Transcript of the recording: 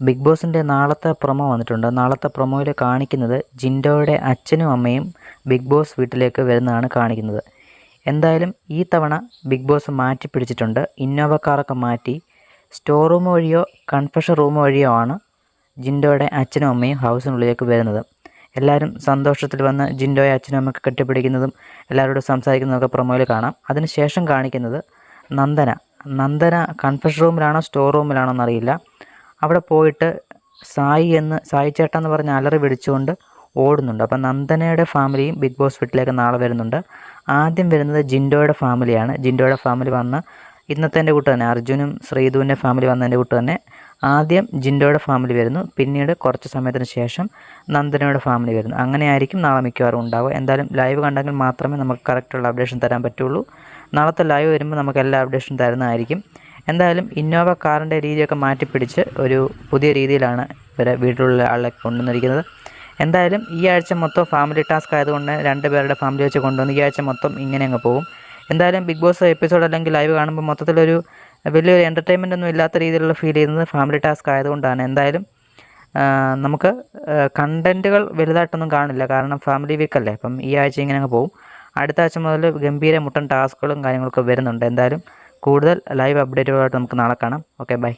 Big ബോസിന്റെ നാളത്തെ promo വന്നിട്ടുണ്ട്. നാളത്തെ പ്രൊമോയിൽ കാണിക്കുന്നത് ജിൻഡോയുടെ അച്ഛനും അമ്മയും ബിഗ് ബോസ് വീട്ടിലേക്ക് വരുന്നതാണ് കാണിക്കുന്നത്. എന്തായാലും ഈ തവണ ബിഗ് ബോസ് മാറ്റി പിടിച്ചിട്ടുണ്ട്. ഇന്നോവ കാറൊക്കെ മാറ്റി സ്റ്റോർ റൂം വഴിയോ കൺഫഷൻ റൂം വഴിയോ ആണ് ജിൻഡോയുടെ അച്ഛനും അമ്മയും ഹൗസിനുള്ളിലേക്ക് വരുന്നത്. എല്ലാവരും സന്തോഷത്തിൽ വന്ന് ജിൻഡോയെ അച്ഛനും അമ്മയ്ക്ക് കെട്ടിപ്പിടിക്കുന്നതും എല്ലാവരോടും സംസാരിക്കുന്നതൊക്കെ പ്രൊമോയിൽ കാണാം. അതിനുശേഷം കാണിക്കുന്നത് നന്ദന. നന്ദന കൺഫഷൻ റൂമിലാണോ സ്റ്റോർ റൂമിലാണോ എന്നറിയില്ല. അവിടെ പോയിട്ട് സായി എന്ന് സായി ചേട്ടൻ എന്ന് പറഞ്ഞ അലറി വിളിച്ചുകൊണ്ട് ഓടുന്നുണ്ട്. അപ്പം നന്ദനയുടെ ഫാമിലിയും ബിഗ് ബോസ് വീട്ടിലേക്ക് നാളെ വരുന്നുണ്ട്. ആദ്യം വരുന്നത് ജിൻഡോയുടെ ഫാമിലിയാണ് ജിൻഡോയുടെ ഫാമിലി വന്ന ഇന്നത്തെ എന്റെ കൂട്ട് തന്നെ അർജുനും ശ്രീധുവിന്റെ ഫാമിലി വന്നതിന്റെ കൂട്ട് തന്നെ ആദ്യം ജിൻഡോയുടെ ഫാമിലി വരുന്നു. പിന്നീട് കുറച്ച് സമയത്തിന് ശേഷം നന്ദനയുടെ ഫാമിലി വരുന്നു. അങ്ങനെ ആയിരിക്കും നാളെ മിക്കവാറും ഉണ്ടാവുക. എന്തായാലും ലൈവ് കണ്ടെങ്കിൽ മാത്രമേ നമുക്ക് കറക്റ്റുള്ള അപ്ഡേഷൻ തരാൻ പറ്റുള്ളൂ. നാളത്തെ ലൈവ് വരുമ്പോൾ നമുക്ക് എല്ലാ അപ്ഡേഷനും തരുന്നതായിരിക്കും. എന്തായാലും ഇന്നോവ കാറിന്റെ രീതിയൊക്കെ മാറ്റിപ്പിടിച്ച് ഒരു പുതിയ രീതിയിലാണ് ഇവരെ വീട്ടിലുള്ള ആളെ കൊണ്ടുവന്നിരിക്കുന്നത്. എന്തായാലും ഈ ആഴ്ച മൊത്തം ഫാമിലി ടാസ്ക് ആയതുകൊണ്ട് രണ്ട് പേരുടെ ഫാമിലി വെച്ച് കൊണ്ടുവന്ന് ഈ ആഴ്ച മൊത്തം ഇങ്ങനെ അങ്ങ് പോകും. എന്തായാലും ബിഗ് ബോസ് എപ്പിസോഡ് അല്ലെങ്കിൽ ലൈവ് കാണുമ്പോൾ മൊത്തത്തിലൊരു വലിയൊരു എന്റർടൈൻമെന്റ് ഒന്നും ഇല്ലാത്ത രീതിയിലുള്ള ഫീൽ ചെയ്യുന്നത് ഫാമിലി ടാസ്ക് ആയതുകൊണ്ടാണ്. എന്തായാലും നമുക്ക് കണ്ടന്റുകൾ വലുതായിട്ടൊന്നും കാണില്ല. കാരണം ഫാമിലി വീക്ക് അല്ലേ. അപ്പം ഈ ആഴ്ച ഇങ്ങനെ അങ്ങ് പോകും. അടുത്ത ആഴ്ച മുതൽ ഗംഭീര മുട്ടൻ ടാസ്കുകളും കാര്യങ്ങളൊക്കെ വരുന്നുണ്ട്. എന്തായാലും കൂടുതൽ ലൈവ് അപ്ഡേറ്റുകളായിട്ട് നമുക്ക് നാളെ കാണാം. Okay bye